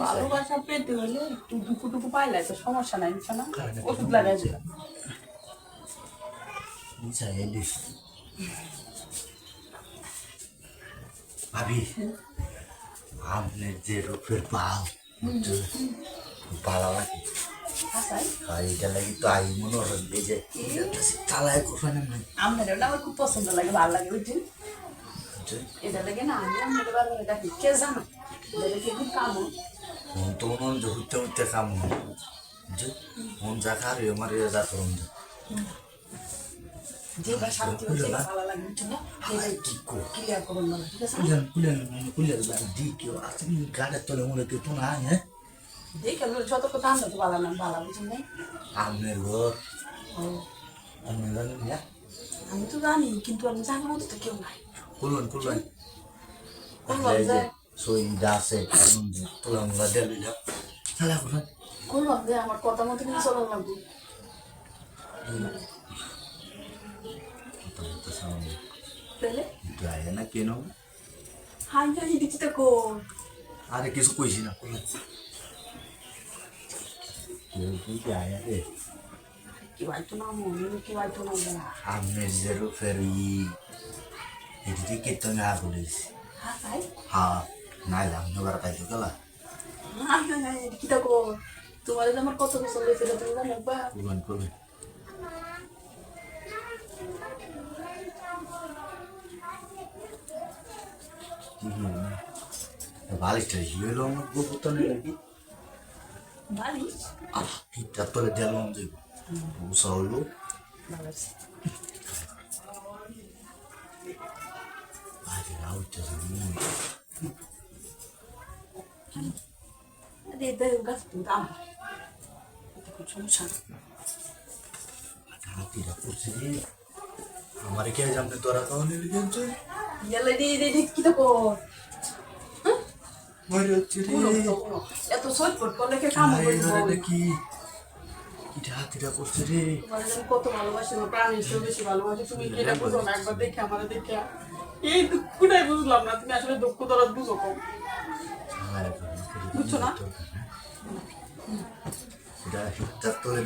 ভালোবাসা পেতে হলে একটু দুঃখ টুকু পাইলে তো সমস্যা নাই না ওষুধ লাগাই চাইলিস ভাবি আপনার যে রূপের পাল ভালো লাগে। আসাই আর এটা লাগি তো আই মনে হয় এই যে তালায় করবেন নাই। আমাদের ওটা আমার খুব পছন্দ লাগে ভালো লাগে বুঝছেন? এটা লাগে না আমি আমাদের বারবার ডাকি কে জানো? এটা দেখে খুব কামো তো মন যে মন খার আমার যা করুন যেটা শান্তি হচ্ছে ভালো লাগে বুঝছ না? এটাই কি কো? ক্লিয়ার করুন বলো ঠিক আছে? কুলেন কুলেন কুলেন দি কি আছে গাড়ি তোলে মনে কে তো না হ্যাঁ? দেখে কথা আমরা তো ভালো না ভালো বুঝছেন না আপনার ঘর। ও, আপনার জানেন না। আমি তো জানি কিন্তু আমি জানি মতো তো কেউ নাই। কুলবেন কুলবেন কুলবেন এই যে যে? সই দাসে তোলা মোলা করবেন করলাম যে আমার কথা মতো নিয়ে চলো লাগবে পেলে গায়ে না কেন হাই হাই দিচ্ছি তো কোন আরে কিছু কইছি না কইলেন কেউ কি গায়ে রে কি ভাই তো না মনে কি ভাই তো না বলা আমনে জেরো ফেরি এদিকে কেতো না বলিস হ্যাঁ ভাই হ্যাঁ নাই লাম নবার কাইতো গেলা হাই হাই হাই কি তো কোন তোমার যে আমার কত পছন্দ হয়েছে তুমি জানো বা কুলবেন কুলবেন বালিশটা হিলো আমার বহুত নাকি ভালো আহ এটা তোরে দিলাম যে বুসা হলো আরে আউটটা যে আরে দেখ গাছ দাম। এটা খুব সমস্যা। হাতিরা করছে রে। আমার কে জানতে তোরা কাউনে লিখেছে গেলে দি দি দি কি তো কোন মরে হচ্ছে রে এত সহজ পড় করলে কে কাম আরে কি কিটা হাতিরা করছে রে। তোমার যে আমি কত ভালোবাসি আমার হিসেবে বেশি ভালোবাসি তুমি এটা বুঝো না একবার দেখে আমার দেখে। এই দুঃখটাই বুঝলাম না তুমি আসলে দুঃখ দরদ বুঝো কম। বুঝছ না? এটা হিটটা তোরে